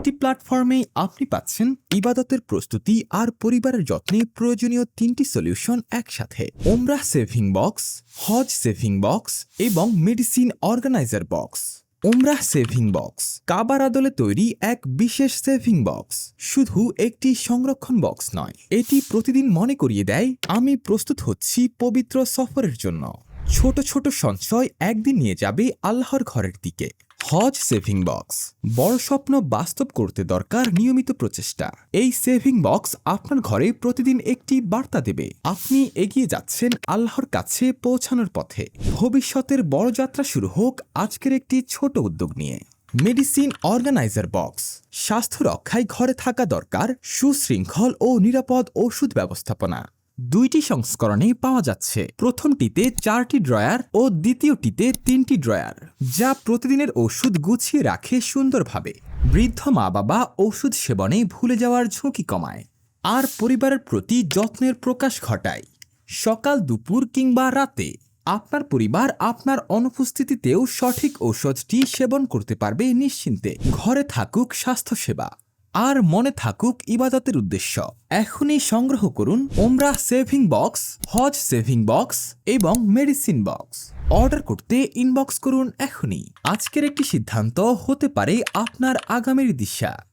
একটি প্ল্যাটফর্মে আপনি পাচ্ছেন ইবাদতের প্রস্তুতি আর পরিবারের যত্নে প্রয়োজনীয় তিনটি সলিউশন একসাথে। ওমরা সেভিং বক্স হজ সেভিং বক্স এবং মেডিসিন অর্গানাইজার বক্স ওমরাহ সেভিং বক্স কাবার আদলে তৈরি এক বিশেষ সেভিং বক্স শুধু একটি সংরক্ষণ বক্স নয়, এটি প্রতিদিন মনে করিয়ে দেয়, আমি প্রস্তুত হচ্ছি পবিত্র সফরের জন্য। ছোট ছোট সঞ্চয় একদিন নিয়ে যাবে আল্লাহর ঘরের দিকে। হজ সেভিং বক্স বড় স্বপ্ন বাস্তব করতে দরকার নিয়মিত প্রচেষ্টা। এই সেভিং বক্স আপনার ঘরে প্রতিদিন একটি বার্তা দেবে। আপনি এগিয়ে যাচ্ছেন আল্লাহর কাছে পৌঁছানোর পথে। ভবিষ্যতের বড় যাত্রা শুরু হোক আজকের একটি ছোট উদ্যোগ নিয়ে। মেডিসিন অর্গানাইজার বক্স স্বাস্থ্য রক্ষায় ঘরে থাকা দরকার, সুশৃঙ্খল ও নিরাপদ ওষুধ ব্যবস্থাপনা। দুইটি সংস্করণে পাওয়া যাচ্ছে। প্রথমটিতে চারটি ড্রয়ার ও দ্বিতীয়টিতে তিনটি ড্রয়ার। যা প্রতিদিনের ওষুধ গুছিয়ে রাখে সুন্দরভাবে। বৃদ্ধ মা বাবা ওষুধ সেবনে ভুলে যাওয়ার ঝুঁকি কমায়, আর পরিবারের প্রতি যত্নের প্রকাশ ঘটায়। সকাল দুপুর কিংবা রাতে আপনার পরিবার আপনার অনুপস্থিতিতেও সঠিক ঔষধটি সেবন করতে পারবে নিশ্চিন্তে। ঘরে থাকুক স্বাস্থ্যসেবা, আর মনে থাকুক ইবাদতের উদ্দেশ্য। এখনই সংগ্রহ করুন ওমরা সেভিং বক্স, হজ সেভিং বক্স এবং মেডিসিন বক্স। অর্ডার করতে ইনবক্স করুন এখনই। আজকের একটি সিদ্ধান্ত হতে পারে আপনার আগামীর দিশা।